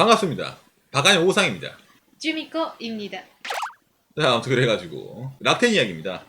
반갑습니다. 박한영 오상입니다. 쭈미코입니다. 자, 아무튼 그래가지고 라텐 이야기입니다.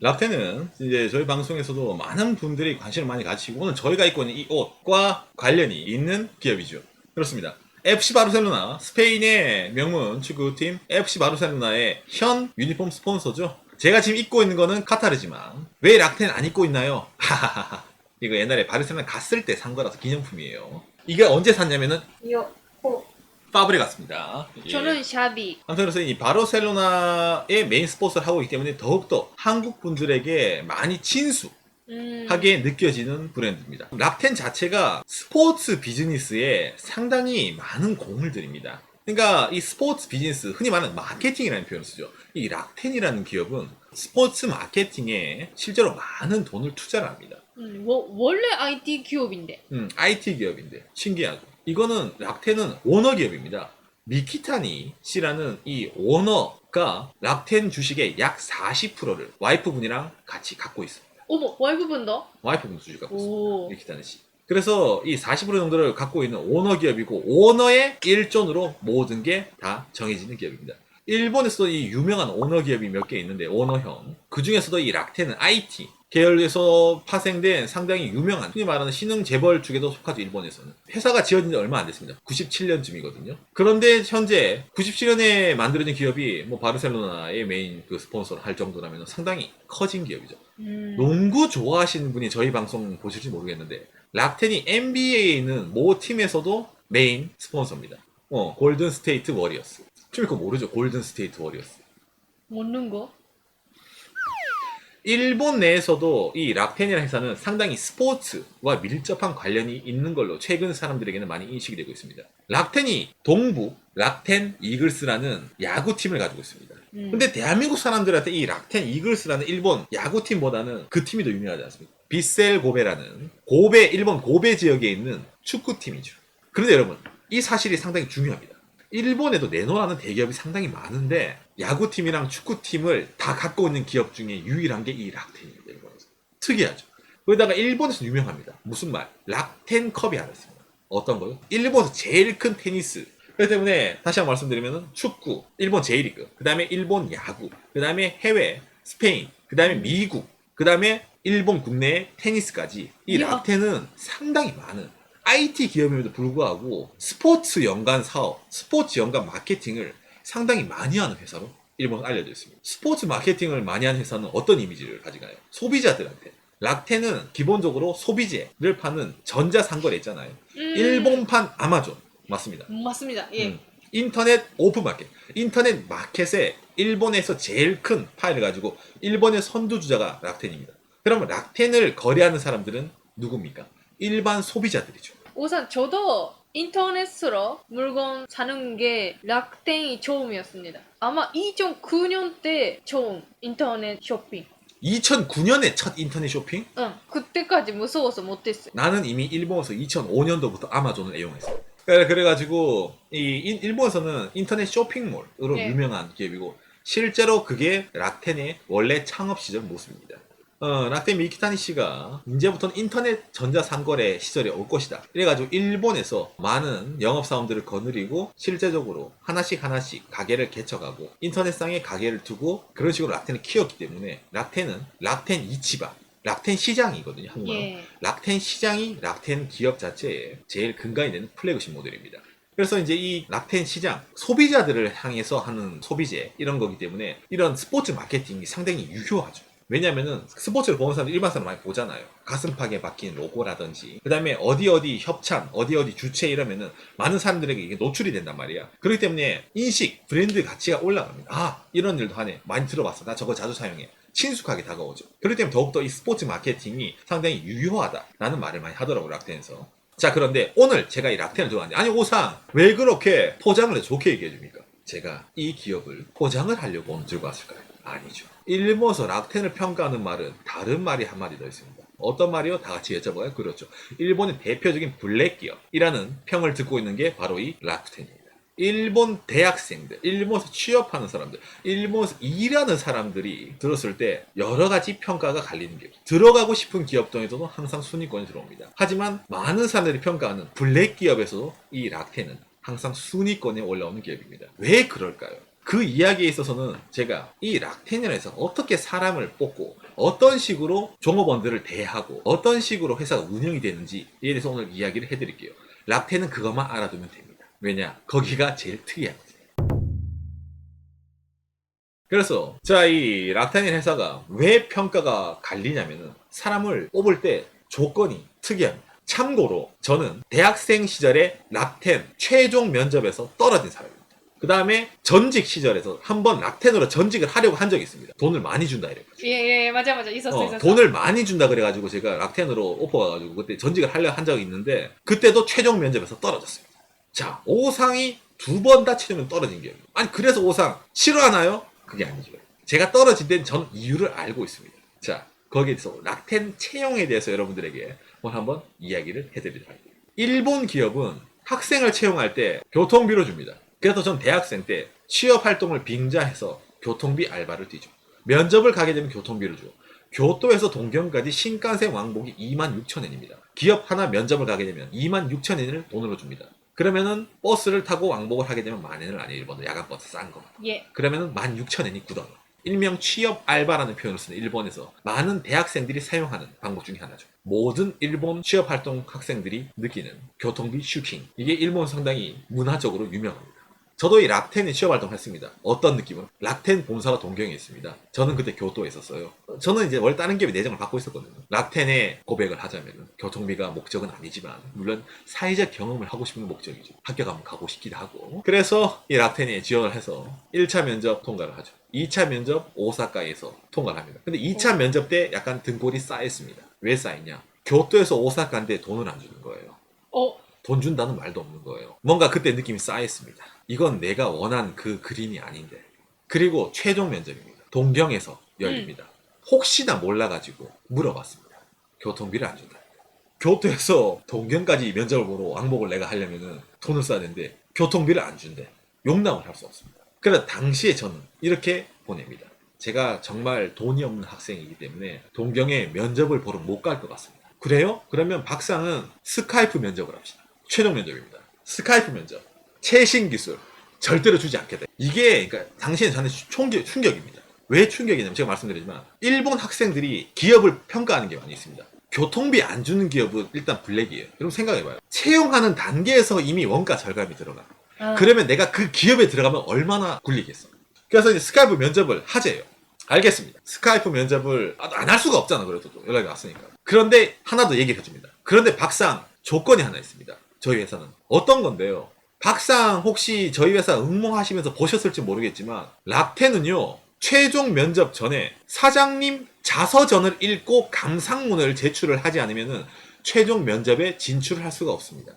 라텐은 이제 저희 방송에서도 많은 분들이 관심을 많이 가지고 오늘 저희가 입고 있는 이 옷과 관련이 있는 기업이죠. 그렇습니다. FC 바르셀로나 스페인의 명문 축구팀 FC 바르셀로나의 현 유니폼 스폰서죠. 제가 지금 입고 있는 거는 카타르지만 왜 락텐 안 입고 있나요? 하하하 이거 옛날에 바르셀로나 갔을 때 산 거라서 기념품이에요. 이게 언제 샀냐면은 요, 호. 파브레 갔습니다. 예. 저는 샤비. 아무튼 그래서 이 바르셀로나의 메인 스포츠를 하고 있기 때문에 더욱더 한국 분들에게 많이 친숙하게 음. 느껴지는 브랜드입니다. 락텐 자체가 스포츠 비즈니스에 상당히 많은 공을 들입니다. 그러니까 이 스포츠 비즈니스, 흔히 말하는 마케팅이라는 표현을 쓰죠. 이 락텐이라는 기업은 스포츠 마케팅에 실제로 많은 돈을 투자를 합니다. 음, 워, 원래 IT 기업인데. 음, IT 기업인데 신기하죠. 이거는 락텐은 오너 기업입니다. 미키타니 씨라는 이 오너가 락텐 주식의 약 40%를 와이프분이랑 같이 갖고 있습니다. 어머, 와이프분도? 와이프분 주식 갖고 있습니다. 오. 미키타니 씨. 그래서 이 40% 정도를 갖고 있는 오너 기업이고 오너의 일존으로 모든 게 다 정해지는 기업입니다. 일본에서도 이 유명한 오너 기업이 몇 개 있는데 오너형 그 중에서도 이 락텐은 IT 계열에서 파생된 상당히 유명한 흔히 말하는 신흥 재벌 쪽에도 속하죠 일본에서는 회사가 지어진 지 얼마 안 됐습니다 97년쯤이거든요 그런데 현재 97년에 만들어진 기업이 뭐 바르셀로나의 메인 그 스폰서를 할 정도라면 상당히 커진 기업이죠 음. 농구 좋아하시는 분이 저희 방송 보실지 모르겠는데 락텐이 NBA에 있는 모 팀에서도 메인 스폰서입니다. 어, 골든 스테이트 워리어스. 좀 이거 모르죠? 골든 스테이트 워리어스. 먹는 거? 일본 내에서도 이 락텐이라는 회사는 상당히 스포츠와 밀접한 관련이 있는 걸로 최근 사람들에게는 많이 인식이 되고 있습니다. 락텐이 동부 락텐 이글스라는 야구팀을 가지고 있습니다. 음. 근데 대한민국 사람들한테 이 락텐 이글스라는 일본 야구팀보다는 그 팀이 더 유명하지 않습니까? 비셀 고베라는 고베 일본 고베 지역에 있는 축구팀이죠. 그런데 여러분 이 사실이 상당히 중요합니다. 일본에도 네노라는 대기업이 상당히 많은데 야구팀이랑 축구팀을 다 갖고 있는 기업 중에 유일한 게 이 락텐입니다. 일본에서 특이하죠. 거기다가 일본에서 유명합니다. 무슨 말? 락텐 컵이 하나 있습니다. 어떤 거요? 일본에서 제일 큰 테니스. 그렇기 때문에 다시 한번 말씀드리면 축구, 일본 제1리그, 그 다음에 일본 야구, 그 다음에 해외, 스페인, 그 다음에 미국, 그 다음에 일본 국내 테니스까지 이. 락텐은 상당히 많은 IT 기업임에도 불구하고 스포츠 연관 사업, 스포츠 연관 마케팅을 상당히 많이 하는 회사로 일본은 알려져 있습니다. 스포츠 마케팅을 많이 하는 회사는 어떤 이미지를 가져가요? 소비자들한테. 락텐은 기본적으로 소비재를 파는 전자상거래 있잖아요. 음. 일본판 아마존. 맞습니다. 맞습니다. 예. 음. 인터넷 오픈 마켓. 인터넷 마켓에 일본에서 제일 큰 파일을 가지고 일본의 선두주자가 락텐입니다. 그러면 락텐을 거래하는 사람들은 누굽니까? 일반 소비자들이죠. 우선 저도 인터넷으로 물건 사는 게 락텐이 처음이었습니다. 아마 2009년 때 처음 인터넷 쇼핑. 2009년에 첫 인터넷 쇼핑? 응. 그때까지 무서워서 못했어요. 나는 이미 일본에서 2005년도부터 아마존을 애용했어요. 그래- 그래가지고 이 인- 일본에서는 인터넷 쇼핑몰으로 네. 유명한 기업이고 실제로 그게 락텐의 원래 창업 시절 모습입니다. 어, 락텐 미키타니 씨가 이제부터는 인터넷 전자상거래 시절이 올 것이다. 이래가지고 일본에서 많은 영업사원들을 거느리고 실제적으로 하나씩 하나씩 가게를 개척하고 인터넷상에 가게를 두고 그런 식으로 락텐을 키웠기 때문에 락텐은 락텐 이치바, 락텐 시장이거든요. 한국말로. 예. 락텐 시장이 락텐 기업 자체의 제일 근간이 되는 플래그십 모델입니다. 그래서 이제 이 락텐 시장 소비자들을 향해서 하는 소비재 이런 거기 때문에 이런 스포츠 마케팅이 상당히 유효하죠. 왜냐면은 스포츠를 보는 사람들 일반 사람 많이 보잖아요. 가슴팍에 박힌 로고라든지 그 다음에 어디 어디 협찬, 어디 어디 주최 이러면은 많은 사람들에게 이게 노출이 된단 말이야. 그렇기 때문에 인식, 브랜드 가치가 올라갑니다. 아 이런 일도 하네. 많이 들어봤어. 나 저거 자주 사용해. 친숙하게 다가오죠. 그렇기 때문에 더욱더 이 스포츠 마케팅이 상당히 유효하다라는 말을 많이 하더라고요, 락텐에서. 자, 그런데 오늘 제가 이 락텐을 들어왔는데, 아니, 오상, 왜 그렇게 포장을 해 좋게 얘기해 줍니까? 제가 이 기업을 포장을 하려고 오늘 들고 왔을까요? 아니죠. 일본에서 락텐을 평가하는 말은 다른 말이 한 마디 더 있습니다. 어떤 말이요? 다 같이 여쭤봐요. 그렇죠. 일본의 대표적인 블랙 기업이라는 평을 듣고 있는 게 바로 이 락텐입니다. 일본 대학생들, 일본에서 취업하는 사람들, 일본에서 일하는 사람들이 들었을 때 여러 가지 평가가 갈리는 기업. 들어가고 싶은 기업 중에서도 항상 순위권에 들어옵니다. 하지만 많은 사람들이 평가하는 블랙 기업에서도 이 락테는 항상 순위권에 올라오는 기업입니다. 왜 그럴까요? 그 이야기에 있어서는 제가 이 락테니에서 어떻게 사람을 뽑고 어떤 식으로 종업원들을 대하고 어떤 식으로 회사가 운영이 되는지에 대해서 오늘 이야기를 해드릴게요. 락테는 그것만 알아두면 됩니다. 왜냐? 거기가 제일 특이하거든요. 그래서 자 이 락테닌 회사가 왜 평가가 갈리냐면은 사람을 뽑을 때 조건이 특이합니다. 참고로 저는 대학생 시절에 락텐 최종 면접에서 떨어진 사람입니다. 그 다음에 전직 시절에서 한 번 락텐으로 전직을 하려고 한 적이 있습니다. 돈을 많이 준다 이래가지고. 예, 예, 맞아, 맞아. 있었어, 어, 있었어. 돈을 많이 준다 그래가지고 제가 락텐으로 오퍼가 가지고 그때 전직을 하려 한 적이 있는데 그때도 최종 면접에서 떨어졌습니다. 자 오상이 두 번 다 최종 면 떨어진 게요. 아니 그래서 오상 싫어하나요? 그게 아니죠. 제가 떨어진 데는 전 이유를 알고 있습니다. 자 거기에서 락텐 채용에 대해서 여러분들에게 오늘 한번 이야기를 해드리도록 할게요. 일본 기업은 학생을 채용할 때 교통비로 줍니다. 그래서 전 대학생 때 취업 활동을 빙자해서 교통비 알바를 뛰죠. 면접을 가게 되면 교통비를 줘. 교토에서 동경까지 신칸센 왕복이 26,000엔입니다. 기업 하나 면접을 가게 되면 26,000엔을 돈으로 줍니다. 그러면은 버스를 타고 왕복을 하게 되면 만 엔을 아니에요. 일본은 야간 버스 싼 거. 예. 그러면은 16,000엔이 9달러. 일명 취업 알바라는 표현을 쓰는 일본에서 많은 대학생들이 사용하는 방법 중에 하나죠. 모든 일본 취업 활동 학생들이 느끼는 교통비 슈킹. 이게 일본 상당히 문화적으로 유명합니다. 저도 이 락텐에 취업 활동을 했습니다. 어떤 느낌은? 락텐 본사가 동경에 있습니다. 저는 그때 교토에 있었어요. 저는 이제 원래 다른 기업에 내정을 받고 있었거든요. 락텐에 고백을 하자면 교통비가 목적은 아니지만 물론 사회적 경험을 하고 싶은 목적이죠. 합격하면 가고 싶기도 하고. 그래서 이 락텐에 지원을 해서 1차 면접 통과를 하죠. 2차 면접 오사카에서 통과를 합니다. 근데 2차 면접 때 약간 등골이 쌓였습니다. 왜 쌓였냐? 교토에서 오사카인데 돈을 안 주는 거예요. 어, 돈 준다는 말도 없는 거예요. 뭔가 그때 느낌이 쌓였습니다. 이건 내가 원한 그 그림이 아닌데. 그리고 최종 면접입니다. 동경에서 열립니다. 혹시나 몰라가지고 물어봤습니다. 교통비를 안 준다. 교토에서 동경까지 면접을 보러 왕복을 내가 하려면은 돈을 써야 되는데 교통비를 안 준대. 용납을 할 수 없습니다. 그래서 당시에 저는 이렇게 보냅니다. 제가 정말 돈이 없는 학생이기 때문에 동경에 면접을 보러 못 갈 것 같습니다. 그래요? 그러면 박상은 스카이프 면접을 합시다. 최종 면접입니다. 스카이프 면접. 최신 기술. 절대로 주지 않겠다. 이게 그러니까 당시에 저는 충격, 충격입니다. 왜 충격이냐면 제가 말씀드리지만 일본 학생들이 기업을 평가하는 게 많이 있습니다. 교통비 안 주는 기업은 일단 블랙이에요. 여러분 생각해봐요. 채용하는 단계에서 이미 원가 절감이 들어가. 아, 그러면 내가 그 기업에 들어가면 얼마나 굴리겠어. 그래서 이제 스카이프 면접을 하재요. 알겠습니다. 스카이프 면접을 안 할 수가 없잖아. 그래도 또 연락이 왔으니까. 그런데 하나 더 얘기를 해줍니다. 그런데 박상 조건이 하나 있습니다. 저희 회사는 어떤 건데요. 박상 혹시 저희 회사 응모하시면서 보셨을지 모르겠지만 락테는요 최종 면접 전에 사장님 자서전을 읽고 감상문을 제출을 하지 않으면은 최종 면접에 진출을 할 수가 없습니다.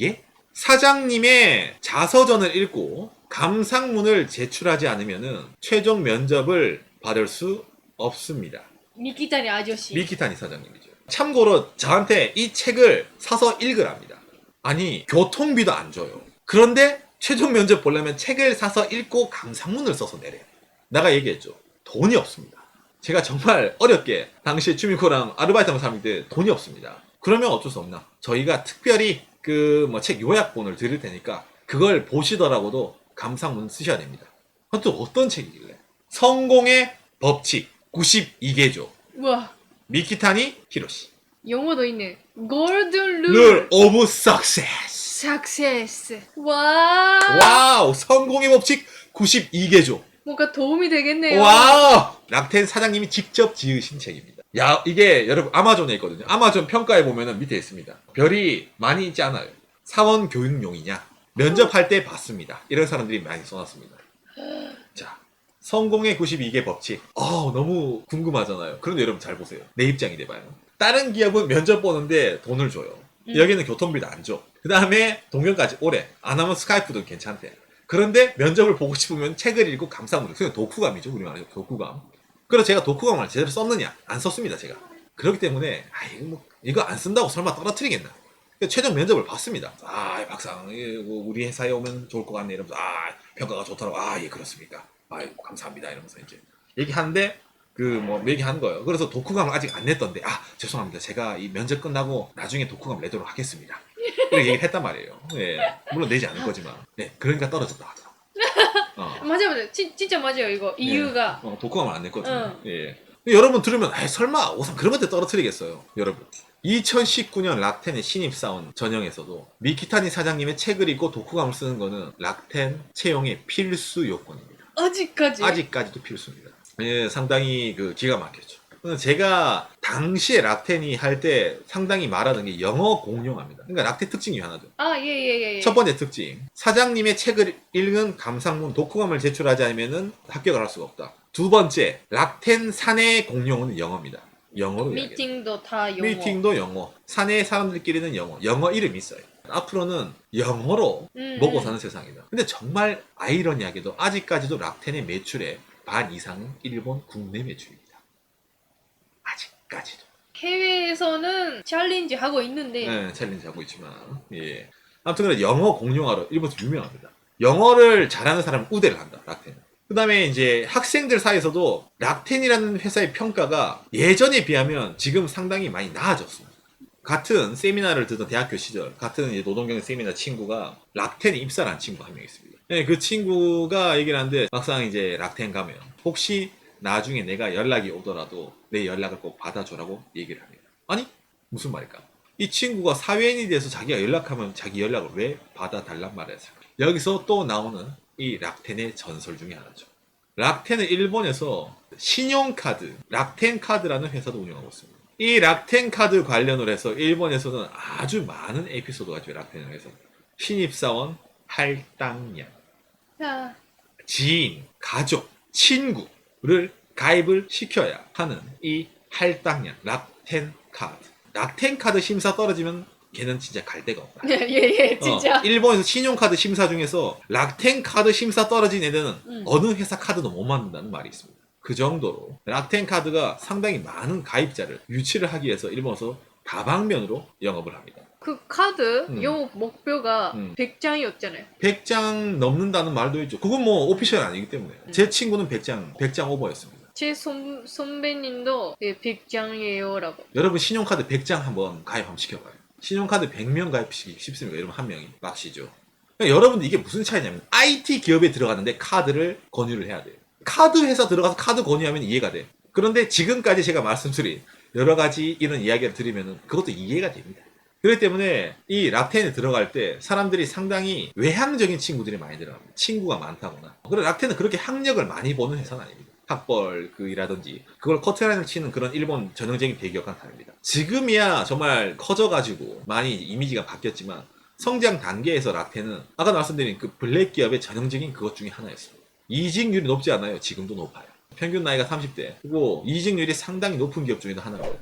예? 사장님의 자서전을 읽고 감상문을 제출하지 않으면은 최종 면접을 받을 수 없습니다. 미키타니 아저씨. 미키타니 사장님이죠. 참고로 저한테 이 책을 사서 읽으랍니다. 아니 교통비도 안 줘요. 그런데 최종 면접 보려면 책을 사서 읽고 감상문을 써서 내래요. 내가 얘기했죠. 돈이 없습니다. 제가 정말 어렵게 당시 주미코랑 아르바이트 하면서 하는데 돈이 없습니다. 그러면 어쩔 수 없나? 저희가 특별히 그 뭐 책 요약본을 드릴 테니까 그걸 보시더라고도 감상문 쓰셔야 됩니다. 그것도 어떤 책이길래? 성공의 법칙 92개조. 우와. 미키타니 히로시. 영어도 있네. Golden Rule, success. 와. 와우 성공의 법칙 92개조. 뭔가 도움이 되겠네요. 와우 락텐 사장님이 직접 지으신 책입니다. 야 이게 여러분 아마존에 있거든요. 아마존 평가에 보면은 밑에 있습니다. 별이 많이 있지 않아요. 사원 교육용이냐 면접할 때 봤습니다. 이런 사람들이 많이 써놨습니다. 자 성공의 92개 법칙. 어 너무 궁금하잖아요. 그런데 여러분 잘 보세요. 내 입장이 돼봐요. 다른 기업은 면접 보는데 돈을 줘요. 음. 여기는 교통비도 안 줘. 그 다음에 동경까지 오래. 안 하면 스카이프도 괜찮대. 그런데 면접을 보고 싶으면 책을 읽고 감상문을. 그냥 독후감이죠. 우리 말로 독후감. 그래서 제가 독후감을 제대로 썼느냐? 안 썼습니다, 제가. 그렇기 때문에, 아, 이거 뭐, 이거 안 쓴다고 설마 떨어뜨리겠나? 최종 면접을 봤습니다. 아, 이 박상, 예, 뭐 우리 회사에 오면 좋을 것 같네. 이러면서, 아, 평가가 좋더라고. 아, 예, 그렇습니까. 아, 감사합니다. 이러면서 이제 얘기하는데, 그, 뭐, 얘기하는 거예요. 그래서 독후감을 아직 안 냈던데, 아, 죄송합니다. 제가 이 면접 끝나고 나중에 독후감 내도록 하겠습니다. 이렇게 얘기를 했단 말이에요. 예. 물론 내지 않을 거지만. 네, 그러니까 떨어졌다 하더라고. 어. 맞아요, 맞아요. 진, 진짜 맞아요, 이거. 이유가. 어, 독후감을 안 냈거든요. 응. 예. 여러분 들으면, 아 설마, 오상 그런 것들 떨어뜨리겠어요. 여러분. 2019년 락텐의 신입사원 전형에서도 미키타니 사장님의 책을 읽고 독후감을 쓰는 거는 락텐 채용의 필수 요건입니다. 아직까지. 아직까지도 필수입니다. 예, 상당히 그 기가 막혔죠. 제가 당시에 락텐이 할 때 상당히 말하는 게 영어 공용합니다. 그러니까 락텐 특징이 하나죠. 아, 예, 예, 예. 예. 첫 번째 특징. 사장님의 책을 읽은 감상문 독후감을 제출하지 않으면 합격을 할 수가 없다. 두 번째, 락텐 사내 공용은 영어입니다. 영어로 이야기해요. 미팅도 다 영어. 미팅도 영어. 사내 사람들끼리는 영어. 영어 이름이 있어요. 앞으로는 영어로 음, 먹고 음. 사는 세상이다. 근데 정말 아이러니하게도 아직까지도 락텐의 매출의 반 이상은 일본 국내 매출입니다. 아직까지도. 해외에서는 챌린지 하고 있는데 네, 챌린지 하고 있지만. 예. 아무튼 그래 영어 공용하러 일본에서 유명합니다. 영어를 잘하는 사람은 우대를 한다. 락텐. 그다음에 이제 학생들 사이에서도 락텐이라는 회사의 평가가 예전에 비하면 지금 상당히 많이 나아졌습니다. 같은 세미나를 듣던 대학교 시절 같은 이제 노동경 세미나 친구가 락텐에 입사를 한 친구 한 명 있습니다. 네, 그 친구가 얘기를 하는데 막상 이제 락텐 가면 혹시 나중에 내가 연락이 오더라도 내 연락을 꼭 받아줘라고 얘기를 합니다. 아니 무슨 말일까? 이 친구가 사회인이 돼서 자기가 연락하면 자기 연락을 왜 받아달란 말을 했을까? 여기서 또 나오는 이 락텐의 전설 중에 하나죠. 락텐은 일본에서 신용카드, 락텐 카드라는 회사도 운영하고 있습니다. 이 락텐 카드 관련으로 해서 일본에서는 아주 많은 에피소드가 있죠, 락텐을 해서. 신입사원, 할당량, 자, 지인, 가족, 친구를 가입을 시켜야 하는 이 할당량, 락텐 카드. 락텐 카드 심사 떨어지면 걔는 진짜 갈 데가 없다. 예, 예, 예, 진짜. 어, 일본에서 신용카드 심사 중에서 락텐 카드 심사 떨어진 애들은 음. 어느 회사 카드도 못 만든다는 말이 있습니다. 그 정도로 락텐 카드가 상당히 많은 가입자를 유치를 하기 위해서 일본에서 다방면으로 영업을 합니다. 그 카드 음. 영업 목표가 음. 100장이었잖아요. 100장 넘는다는 말도 있죠. 그건 뭐 오피셜 아니기 때문에. 음. 제 친구는 100장, 100장 오버였습니다. 제 손, 선배님도 예, 100장이에요 라고. 여러분 신용카드 100장 한번 가입 한번 시켜봐요. 신용카드 100명 가입시키기 쉽습니까? 여러분 한 명이 막시죠. 그러니까 여러분들 이게 무슨 차이냐면 IT 기업에 들어가는데 카드를 권유를 해야 돼요. 카드 회사 들어가서 카드 권유하면 이해가 돼. 그런데 지금까지 제가 말씀드린 여러 가지 이런 이야기를 들으면 그것도 이해가 됩니다. 그렇기 때문에 이 락텐에 들어갈 때 사람들이 상당히 외향적인 친구들이 많이 들어갑니다. 친구가 많다거나. 그리고 락텐은 그렇게 학력을 많이 보는 회사는 아닙니다. 학벌 그이라든지 그걸 커트라인을 치는 그런 일본 전형적인 대기업과는 다릅니다. 지금이야 정말 커져가지고 많이 이미지가 바뀌었지만 성장 단계에서 락텐은 아까 말씀드린 그 블랙 기업의 전형적인 그것 중에 하나였습니다. 이직률이 높지 않아요. 지금도 높아요. 평균 나이가 30대. 그리고 이직률이 상당히 높은 기업 중에도 하나입니다.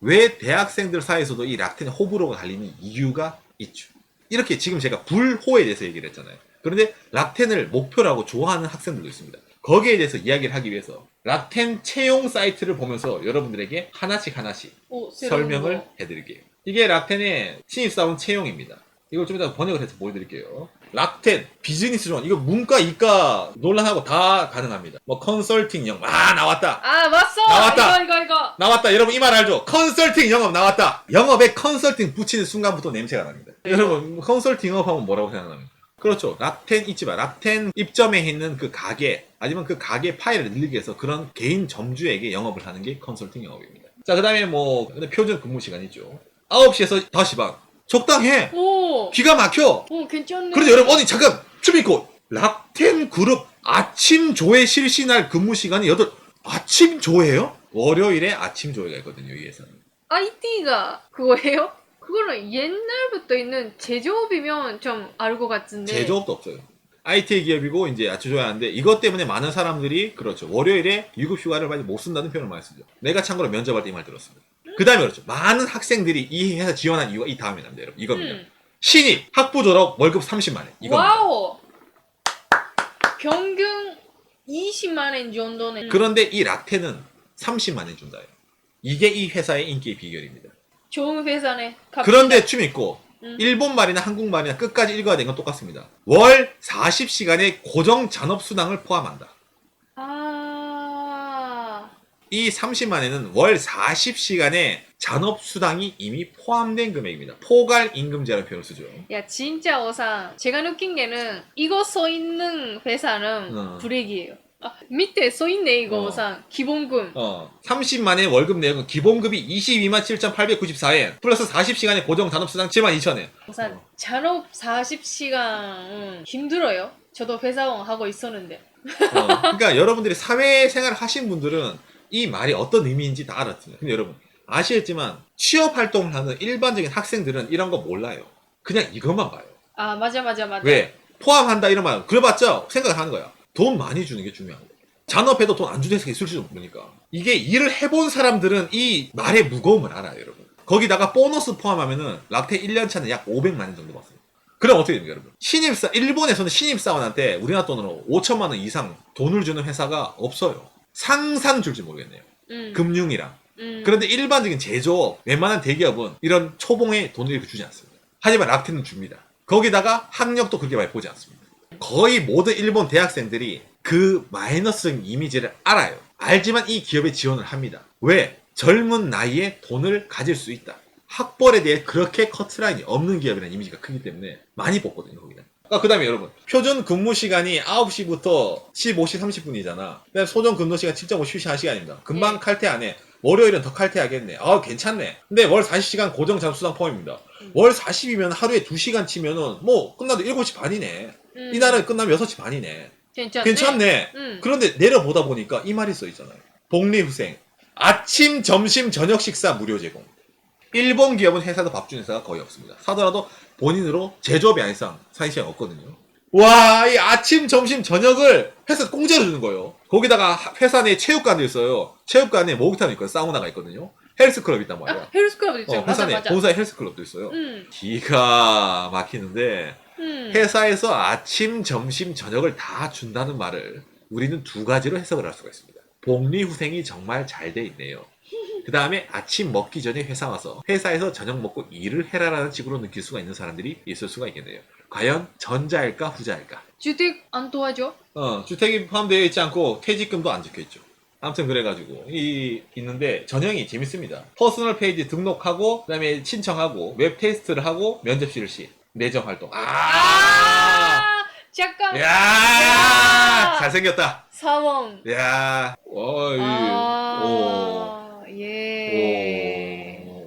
왜 대학생들 사이에서도 이 락텐의 호불호가 갈리는 이유가 있죠. 이렇게 지금 제가 불호에 대해서 얘기를 했잖아요. 그런데 락텐을 목표로 하고 좋아하는 학생들도 있습니다. 거기에 대해서 이야기를 하기 위해서 락텐 채용 사이트를 보면서 여러분들에게 하나씩 하나씩 오, 설명을 거. 해드릴게요. 이게 락텐의 신입사원 채용입니다. 이걸 좀 이따 번역을 해서 보여드릴게요. 락텐, 비즈니스 존, 이거 문과, 이과 논란하고 다 가능합니다. 뭐 컨설팅 영업, 아 나왔다. 아, 왔어! 나왔다! 이거, 이거, 이거. 나왔다. 여러분 이 말 알죠? 컨설팅 영업 나왔다. 영업에 컨설팅 붙이는 순간부터 냄새가 납니다. 여러분 컨설팅 영업 하면 뭐라고 생각합니까? 그렇죠. 락텐 있지만 락텐 입점에 있는 그 가게 아니면 그 가게 파일을 늘리기 위해서 그런 개인 점주에게 영업을 하는 게 컨설팅 영업입니다. 자, 그 다음에 뭐 근데 표준 근무 시간 있죠. 9시에서 5시 반. 적당해. 오, 기가 막혀. 오, 괜찮네. 그런데 여러분 어디 잠깐 좀 있고 락텐 그룹 아침 조회 실시 날 근무 시간이 8 아침 조회요? 월요일에 아침 조회가 있거든요, 이 회사는. IT가 그거예요? 그거는 옛날부터 있는 제조업이면 좀알것 같은데. 제조업도 없어요. IT 기업이고 이제 아침 조회하는데 이것 때문에 많은 사람들이 그렇죠. 월요일에 유급 휴가를 많이 못 쓴다는 표현을 많이 쓰죠. 내가 참고로 면접할 때 이 말 들었습니다. 그 다음에 그렇죠. 많은 학생들이 이 회사 지원한 이유가 이 다음에 납니다, 여러분. 이겁니다. 음. 신입, 학부 졸업, 월급 30만 원. 이겁니다. 와우. 평균 20만 원 정도는. 그런데 이 락텐은 30만 원 준다요. 이게 이 회사의 인기의 비결입니다. 좋은 회사네. 갑시다. 그런데 춤 있고 음. 일본 말이나 한국 말이나 끝까지 읽어야 되는 건 똑같습니다. 월 40시간의 고정 잔업 수당을 포함한다. 아. 이 30만에는 월 40시간의 잔업 수당이 이미 포함된 금액입니다. 포괄 임금제라는 표현을 쓰죠. 야 진짜 오상 제가 느낀 게는 이거 써 있는 회사는 어. 불액이에요. 아, 밑에 써 있네 이거 어. 오상 기본금. 어, 30만의 월급 내역은 기본급이 22만 7,894엔 플러스 40시간의 고정 잔업 수당 7만 2천엔. 우선 어. 잔업 40시간 힘들어요. 저도 회사원 하고 있었는데. 어, 그러니까 여러분들이 사회생활 하신 분들은 이 말이 어떤 의미인지 다 알았습니다. 근데 여러분 아시겠지만 취업 활동을 하는 일반적인 학생들은 이런 거 몰라요. 그냥 이것만 봐요. 아 맞아 맞아 맞아. 왜? 포함한다 이런 말 그래봤자 생각을 하는 거야. 돈 많이 주는 게 중요한 거야. 잔업해도 돈 안 주는 회사가 있을지도 모르니까. 이게 일을 해본 사람들은 이 말의 무거움을 알아요, 여러분. 거기다가 보너스 포함하면은 락테 1년 차는 약 500만 원 정도 받습니다. 그럼 어떻게 됩니까, 여러분? 신입사, 일본에서는 신입사원한테 우리나라 돈으로 5천만 원 이상 돈을 주는 회사가 없어요. 상상 줄지 모르겠네요. 음. 금융이랑. 음. 그런데 일반적인 제조업, 웬만한 대기업은 이런 초봉에 돈을 이렇게 주지 않습니다. 하지만 락테는 줍니다. 거기다가 학력도 그렇게 많이 보지 않습니다. 거의 모든 일본 대학생들이 그 마이너스적인 이미지를 알아요. 알지만 이 기업에 지원을 합니다. 왜? 젊은 나이에 돈을 가질 수 있다. 학벌에 대해 그렇게 커트라인이 없는 기업이라는 이미지가 크기 때문에 많이 뽑거든요, 거기는. 아, 그 다음에 여러분. 표준 근무 시간이 9시부터 15시 30분이잖아. 그다음에 소정 근무 시간 7.5 1시간입니다. 금방 예. 칼퇴 안 해. 월요일은 더 칼퇴하겠네. 아, 괜찮네. 근데 월 40시간 고정 잠수당 포함입니다. 음. 월 40이면 하루에 2시간 치면은 뭐 끝나도 7시 반이네. 음. 이 나라에 끝나면 6시 반이네. 괜찮네. 괜찮네. 음. 그런데 내려보다 보니까 이 말이 써 있잖아요. 복리후생. 아침, 점심, 저녁 식사 무료 제공. 일본 기업은 회사도 밥 주는 회사가 거의 없습니다. 사더라도 본인으로 제조업이 아닌 이상 사인 시간 없거든요. 와, 이 아침, 점심, 저녁을 회사 공짜로 주는 거예요. 거기다가 하- 회사 내에 체육관도 있어요. 체육관에 목욕탕이 있고요. 사우나가 있거든요. 헬스클럽 있단 말이야. 아, 헬스클럽 있죠. 어, 맞아 회사 내 맞아. 본사에 헬스클럽도 있어요. 음. 기가 막히는데 음. 회사에서 아침, 점심, 저녁을 다 준다는 말을 우리는 두 가지로 해석을 할 수가 있습니다. 복리 후생이 정말 잘 돼 있네요. 그 다음에 아침 먹기 전에 회사 와서 회사에서 저녁 먹고 일을 해라라는 식으로 느낄 수가 있는 사람들이 있을 수가 있겠네요. 과연 전자일까 후자일까? 주택 안 도와줘? 어, 주택이 포함되어 있지 않고 퇴직금도 안 적혀 있죠. 아무튼 그래가지고 이 있는데 전형이 재밌습니다. 퍼스널 페이지 등록하고 그다음에 신청하고 웹 테스트를 하고 면접 실시 내정 활동. 아, 아, 잠깐. 야, 야! 잘생겼다. 사원. 야, 어이, 아, 예. 오.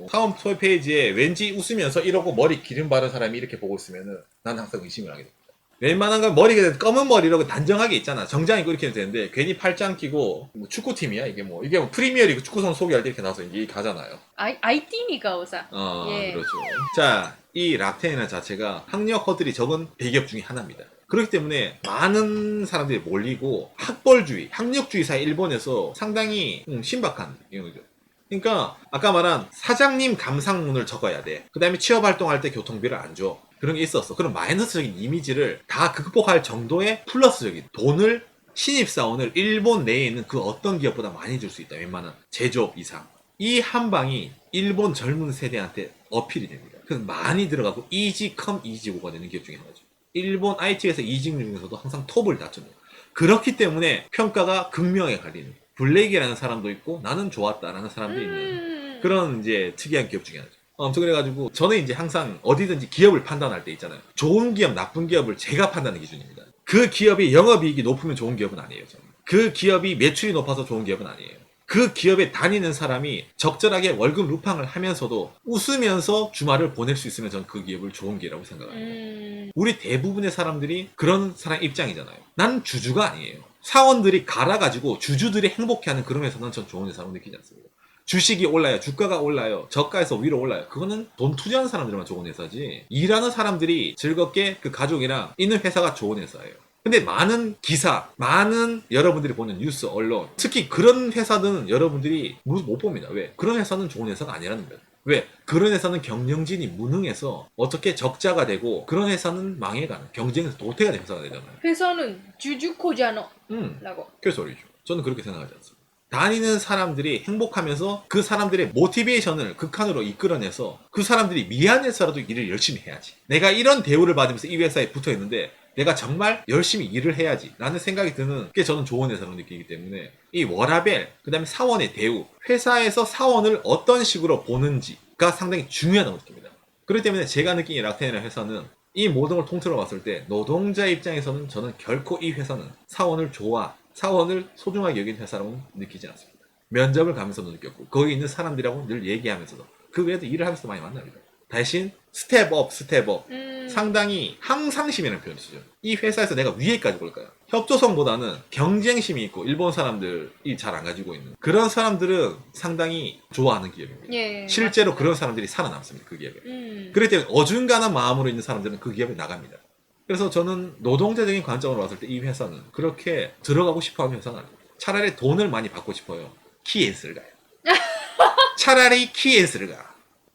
다음 토 페이지에 왠지 웃으면서 이러고 머리 기름 바른 사람이 이렇게 보고 있으면은 난 항상 의심을 하게 됩니다. 웬만한 건 머리가 검은 머리로 단정하게 있잖아. 정장 입고 이렇게 해도 되는데 괜히 팔짱 끼고 뭐 축구팀이야 이게 뭐 이게 뭐 프리미어리그 축구 선수 소개할 때 이렇게 나와서 이게 가잖아요. 아이, IT니까 우선. 어, 예. 그렇죠. 자, 이 락텐이라는 자체가 학력 허들이 적은 대기업 중에 하나입니다. 그렇기 때문에 많은 사람들이 몰리고 학벌주의, 학력주의 사이 일본에서 상당히 음, 신박한 이거죠. 그러니까 아까 말한 사장님 감상문을 적어야 돼. 그 다음에 취업 활동할 때 교통비를 안 줘. 그런 게 있었어. 그런 마이너스적인 이미지를 다 극복할 정도의 플러스적인 돈을 신입사원을 일본 내에 있는 그 어떤 기업보다 많이 줄 수 있다. 웬만한 제조업 이상. 이 한 방이 일본 젊은 세대한테 어필이 됩니다. 그래서 많이 들어가고 이지컴 이지고가 되는 기업 중에 하나죠. 일본 IT에서 이직 중에서도 항상 톱을 다투는. 그렇기 때문에 평가가 극명하게 갈리는. 블랙이라는 사람도 있고 나는 좋았다라는 사람도 있는 음. 그런 이제 특이한 기업 중에 하나죠. 어, 아무튼 그래가지고 저는 이제 항상 어디든지 기업을 판단할 때 있잖아요. 좋은 기업, 나쁜 기업을 제가 판단하는 기준입니다. 그 기업이 영업이익이 높으면 좋은 기업은 아니에요. 저는. 그 기업이 매출이 높아서 좋은 기업은 아니에요. 그 기업에 다니는 사람이 적절하게 월급 루팡을 하면서도 웃으면서 주말을 보낼 수 있으면 저는 그 기업을 좋은 기업이라고 생각합니다. 음. 우리 대부분의 사람들이 그런 사람 입장이잖아요. 난 주주가 아니에요. 사원들이 갈아가지고 주주들이 행복해하는 그런 회사는 전 좋은 회사라고 느끼지 않습니다. 주식이 올라요. 주가가 올라요. 저가에서 위로 올라요. 그거는 돈 투자하는 사람들만 좋은 회사지. 일하는 사람들이 즐겁게 그 가족이랑 있는 회사가 좋은 회사예요. 근데 많은 기사, 많은 여러분들이 보는 뉴스, 언론, 특히 그런 회사들은 여러분들이 못못 봅니다. 왜? 그런 회사는 좋은 회사가 아니라는 거예요. 왜? 그런 회사는 경영진이 무능해서 어떻게 적자가 되고 그런 회사는 망해가는 경쟁에서 도태가 되는 회사가 되잖아요. 회사는 주주코잖아. 음, 라고. 그 소리죠. 저는 그렇게 생각하지 않습니다. 다니는 사람들이 행복하면서 그 사람들의 모티베이션을 극한으로 이끌어내서 그 사람들이 미안해서라도 일을 열심히 해야지. 내가 이런 대우를 받으면서 이 회사에 붙어 있는데 내가 정말 열심히 일을 해야지 라는 생각이 드는 게 저는 좋은 회사로 느끼기 때문에 이 워라벨 그 다음에 사원의 대우 회사에서 사원을 어떤 식으로 보는지가 상당히 중요하다고 느낍니다. 그렇기 때문에 제가 느낀 이 락텐이라는 회사는 이 모든 걸 통틀어 봤을 때 노동자 입장에서는 저는 결코 이 회사는 사원을 좋아 사원을 소중하게 여기는 회사라고 느끼지 않습니다. 면접을 가면서도 느꼈고 거기 있는 사람들하고 늘 얘기하면서도 그 외에도 일을 하면서 많이 만납니다 대신 스텝업 스텝업 음. 상당히 항상심이라는 표현을 쓰죠. 이 회사에서 내가 위에까지 올까요? 협조성보다는 경쟁심이 있고 일본 사람들이 잘 안 가지고 있는 그런 사람들은 상당히 좋아하는 기업입니다. 예. 실제로 그런 사람들이 살아남습니다. 그 기업에. 음. 그렇기 때문에 어중간한 마음으로 있는 사람들은 그 기업에 나갑니다. 그래서 저는 노동자적인 관점으로 봤을 때 이 회사는 그렇게 들어가고 싶어 하는 회사는 아닙니다. 차라리 돈을 많이 받고 싶어요. 키엔스를 가요. 차라리 키엔스를 가.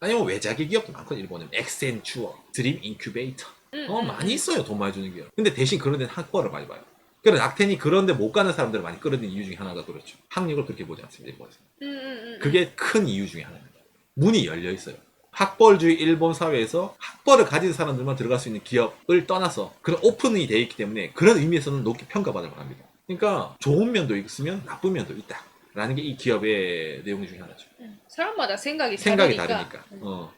아니면 외자기 기업도 많거든요. 일본은 엑센추어, 드림 인큐베이터. 음, 어 음, 많이 있어요 돈 많이 주는 기업. 근데 대신 그런 데는 학벌을 많이 봐요. 그래서 락텐이 그런데 못 가는 사람들을 많이 끌어들이는 이유 중에 하나가 그렇죠. 학력을 그렇게 보지 않습니다. 일본에서. 음, 음, 음. 그게 큰 이유 중에 하나입니다. 문이 열려 있어요. 학벌주의 일본 사회에서 학벌을 가진 사람들만 들어갈 수 있는 기업을 떠나서 그런 오픈이 되어 있기 때문에 그런 의미에서는 높게 평가받을 만합니다. 그러니까 좋은 면도 있으면 나쁜 면도 있다. 라는 게 이 기업의 내용 중에 하나죠. 음. 사람마다 생각이, 생각이 다르니까. 다르니까. 음. 어.